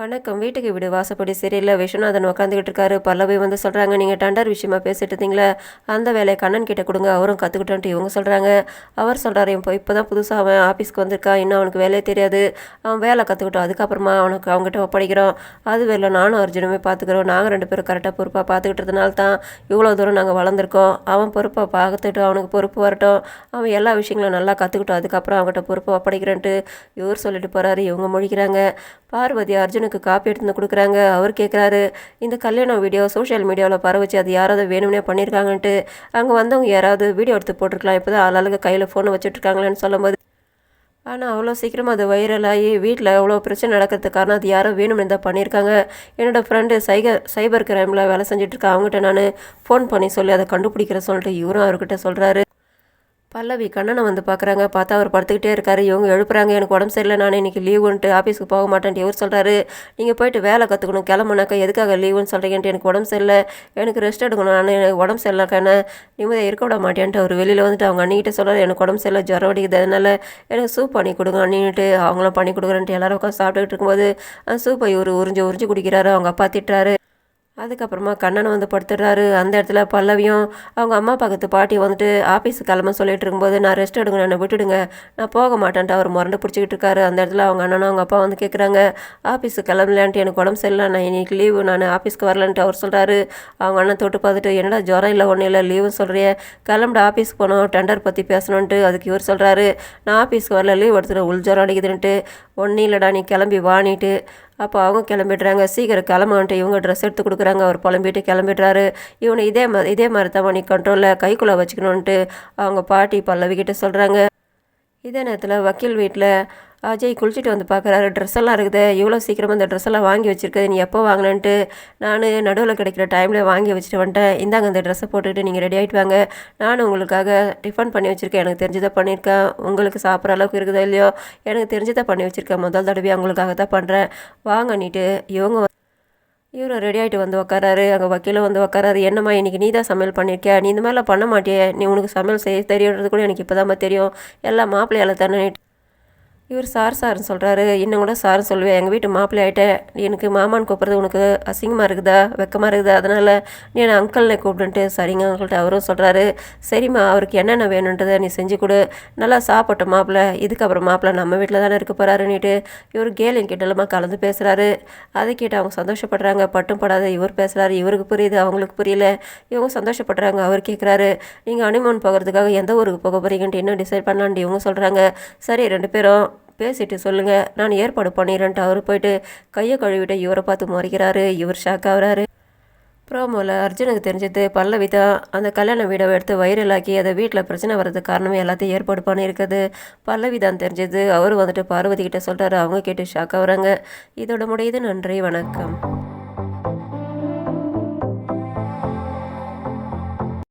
வணக்கம். வீட்டுக்கு வீடு வாசப்படி சரியில்லை விஸ்வநாதன் உட்காந்துக்கிட்டு இருக்காரு. பல்லவி வந்து சொல்கிறாங்க நீங்கள் டண்டர் விஷயமா பேசிட்டு இருந்தீங்களே அந்த வேலையை கண்ணன் கிட்ட கொடுங்க அவரும் கற்றுக்கிட்டோன்ட்டு இவங்க சொல்கிறாங்க அவர் சொல்கிறாரு இப்போ இப்போ தான் புதுசாக அவன் ஆஃபீஸ்க்கு வந்திருக்கான் இன்னும் அவனுக்கு வேலையே தெரியாது. அவன் வேலை கற்றுக்கிட்டோம் அதுக்கப்புறமா அவனுக்கு அவங்ககிட்ட ஒப்படைக்கிறோம். அது வேலை நானும் அர்ஜுனுமே பார்த்துக்குறோம் நாங்கள் ரெண்டு பேரும் கரெக்டாக பொறுப்பாக பார்த்துக்கிட்டதுனால தான் இவ்வளோ தூரம் நாங்கள் வளர்ந்துருக்கோம். அவன் பொறுப்பாக பார்த்துட்டு அவனுக்கு பொறுப்பு வரட்டும். அவன் எல்லா விஷயங்களும் நல்லா கற்றுக்கிட்டோம் அதுக்கப்புறம் அவங்ககிட்ட பொறுப்பை ஒப்படைக்கிறேன்ட்டு இவர் சொல்லிட்டு போகிறாரு இவங்க முழிக்கிறாங்க. பார்வதி அர்ஜுன் அர்ஜுனுக்கு காப்பி எடுத்து வந்து கொடுக்குறாங்க. அவர் கேட்குறாரு இந்த கல்யாணம் வீடியோ சோஷியல் மீடியாவில் பரவச்சு அது யாராவது வேணும்னே பண்ணியிருக்காங்கன்ட்டு அங்கே வந்தவங்க யாராவது வீடியோ எடுத்து போட்டிருக்கலாம். இப்போ தான் ஆளாளுக்கு கையில் ஃபோனை வச்சுட்ருக்காங்களேன்னு சொல்லும்போது ஆனால் அவ்வளோ சீக்கிரமாக அது வைரலாகி வீட்டில் அவ்வளோ பிரச்சனை நடக்கிறதுக்கு காரணம் அது யாரோ வேணும்னு தான் பண்ணியிருக்காங்க என்னோடய ஃப்ரெண்டு சைகர் சைபர் கிரைமில் வேலை செஞ்சுட்டு இருக்கேன் அவங்ககிட்ட நான் ஃபோன் பண்ணி சொல்லி அதை கண்டுபிடிக்கிற சொல்லிட்டு இவரும் அவர்கிட்ட சொல்கிறாரு பல்லவி கண்ணனை வந்து பார்க்குறாங்க பார்த்தா அவர் படுத்துக்கிட்டே இருக்காரு. இவங்க எழுப்புறாங்க. எனக்கு உடம்பு சரியில்லை. நான் இன்னைக்கு லீவுன்ட்டு ஆஃபீஸ்க்கு போக மாட்டேன்ட்டு இவர் சொல்கிறாரு நீங்கள் போயிட்டு வேலை கற்றுக்கணும் கிளம்புனாக்கா எதுக்காக லீவுன்னு சொல்கிறீங்கன்ட்டு எனக்கு உடம்பு சரியில்லை. எனக்கு ரெஸ்ட் எடுக்கணும். நான் எனக்கு உடம்பு சரியில்லைக்கா என்ன நிம்மதியாக இருக்க விட மாட்டேன்ட்டு அவர் வெளியில் வந்துட்டு அவங்க அண்ணிக்கிட்ட சொல்கிறார் எனக்கு உடம்பு சரியில்லை. ஜுரம் அடிக்குது. அதனால் எனக்கு சூப் பண்ணி கொடுங்க அண்ணின்ட்டு அவங்களாம் பண்ணி கொடுக்குறேன்ட்டு எல்லாரும் உட்காந்து சாப்பிட்டுக்கிட்டு இருக்கும்போது அந்த சூப்பை இவர் உறிஞ்சு உறிஞ்சு குடிக்கிறாரு. அவங்க அப்பா திட்டுறாரு. அதுக்கப்புறமா கண்ணன் வந்து படுத்துடுறாரு. அந்த இடத்துல பல்லவியும் அவங்க அம்மா பக்கத்து பாட்டி வந்துட்டு ஆஃபீஸுக்கு கிளம்ப சொல்லிட்டு இருக்கும்போது நான் ரெஸ்ட் எடுங்க என்னை விட்டுடுங்க. நான் போக மாட்டேன்ட்டு அவர் முரண்டு பிடிச்சிக்கிட்டு இருக்காரு. அந்த இடத்துல அவங்க அண்ணனும் அவங்க அப்பா வந்து கேட்குறாங்க ஆஃபீஸுக்கு கிளம்பலான்ட்டு எனக்கு உடம்பு சரியில்லை. நான் இன்னைக்கு லீவு நான் ஆஃபீஸ்க்கு வரலன்ட்டு அவர் சொல்கிறாரு அவங்க அண்ணன் தொட்டு பார்த்துட்டு என்னடா ஜுரம் இல்லை ஒன்றும் இல்லை லீவுன்னு சொல்கிறிய கிளம்பிட ஆஃபீஸ்க்கு போனோம் டெண்டர் பற்றி பேசணுன்ட்டு அதுக்கு இவர் சொல்கிறாரு நான் ஆஃபீஸ்க்கு வரல லீவ் எடுத்துட்டு உள் ஜுரம் அடிக்குதுன்ட்டு. ஒன்றும் இல்லைடா நீ கிளம்பி வாணிட்டு அப்போ அவங்க கிளம்பிடுறாங்க. சீக்கிரம் கிளம்புன்ட்டு இவங்க ட்ரெஸ் எடுத்து கொடுக்குறாங்க. அவர் புலம்பிட்டு கிளம்பிடுறாரு. இவனை இதே மாதிரி இதே மாதிரி தான் நீ கண்ட்ரோலில் கைக்குள்ளே வச்சுக்கணுன்ட்டு அவங்க பாட்டி பல்லவிக்கிட்ட சொல்கிறாங்க இதே நேரத்தில் வக்கீல் வீட்டில் அஜய் குளிச்சுட்டு வந்து பார்க்குறாரு ட்ரெஸ் எல்லாம் இருக்குது. இவ்வளோ சீக்கிரமாக இந்த ட்ரெஸ் எல்லாம் வாங்கி வச்சுருக்குது நீ எப்போ வாங்கினேன்ட்டு நான் நடுவில் கிடைக்கிற டைமில் வாங்கி வச்சுட்டு வந்துட்டேன். இந்தாங்க இந்த ட்ரெஸ்ஸை போட்டுட்டு நீங்கள் ரெடி ஆகிட்டு வாங்க. நானும் உங்களுக்காக டிஃபன் பண்ணி வச்சுருக்கேன். எனக்கு தெரிஞ்சதை பண்ணியிருக்கேன். உங்களுக்கு சாப்பிட்ற அளவுக்கு இருக்குதோ இல்லையோ எனக்கு தெரிஞ்சதை பண்ணி வச்சுருக்கேன். முதல் தடவையாக உங்களுக்காக தான் பண்ணுறேன் வாங்கன்னிட்டு இவங்க இவரும் ரெடி ஆகிட்டு வந்து உக்காராரு அங்கே வக்கீலும் வந்து உக்காராரு என்னம்மா இன்றைக்கி நீ தான் சமையல் பண்ணியிருக்கியா நீ இந்த மாதிரிலாம் பண்ண மாட்டியே. நீ உனக்கு சமையல் செய்ய தெரியுன்றது கூட எனக்கு இப்போ தெரியும். எல்லாம் மாப்பிள்ளையால் தானே இவர் சார் சார்னு சொல்கிறாரு இன்னும் கூட சார் சொல்லுவேன். எங்கள் வீட்டு மாப்பிள்ளை ஆகிட்டேன் எனக்கு மாமான்னு கூப்பிட்றது உனக்கு அசிங்கமாக இருக்குதா? வெக்கமாக இருக்குதா? அதனால் நீ என்ன அங்கிள்னே கூப்பிடுன்ட்டு சரிங்க அங்கிள்கிட்ட அவரும் சொல்கிறாரு சரிம்மா அவருக்கு என்னென்ன வேணுன்றதை நீ செஞ்சு கொடு. நல்லா சாப்பிட்ட மாப்பிள்ளை. இதுக்கப்புறம் மாப்பிள்ளை நம்ம வீட்டில் தானே இருக்க போகிறாருன்னுட்டு இவர் கேலின் கிட்டலமாக கலந்து பேசுகிறாரு அதை கேட்டு அவங்க சந்தோஷப்படுறாங்க. பட்டும் படாத இவர் பேசுகிறாரு இவருக்கு புரியுது அவங்களுக்கு புரியல. இவங்க சந்தோஷப்படுறாங்க. அவர் கேட்குறாரு நீங்கள் அனிமோன் போகிறதுக்காக எந்த ஊருக்கு போக போகிறீங்கன்ட்டு இன்னும் டிசைட் பண்ணலான்ட்டு இவங்க சொல்கிறாங்க சரி ரெண்டு பேரும் பேசிட்டு சொல்லுங்கள் நான் ஏற்பாடு பண்ணிடுறேன்ட்டு அவர் போயிட்டு கையை கழுவிட்டு இவரை பார்த்து முறைக்கிறாரு. இவர் ஷாக் ஆகிறாரு. ப்ரோமோவில் அர்ஜுனுக்கு தெரிஞ்சது பல்லவி தான் அந்த கல்யாண வீடை எடுத்து வைரலாக்கி அதை வீட்டில் பிரச்சனை வர்றதுக்கு காரணமே எல்லாத்தையும் ஏற்பாடு பண்ணியிருக்குது. பல்லவி தான் தெரிஞ்சது. அவர் வந்துட்டு பார்வதி கிட்ட சொல்கிறாரு அவங்க கேட்டு ஷாக் ஆகுறாங்க. இதோட முடியுது. நன்றி. வணக்கம்.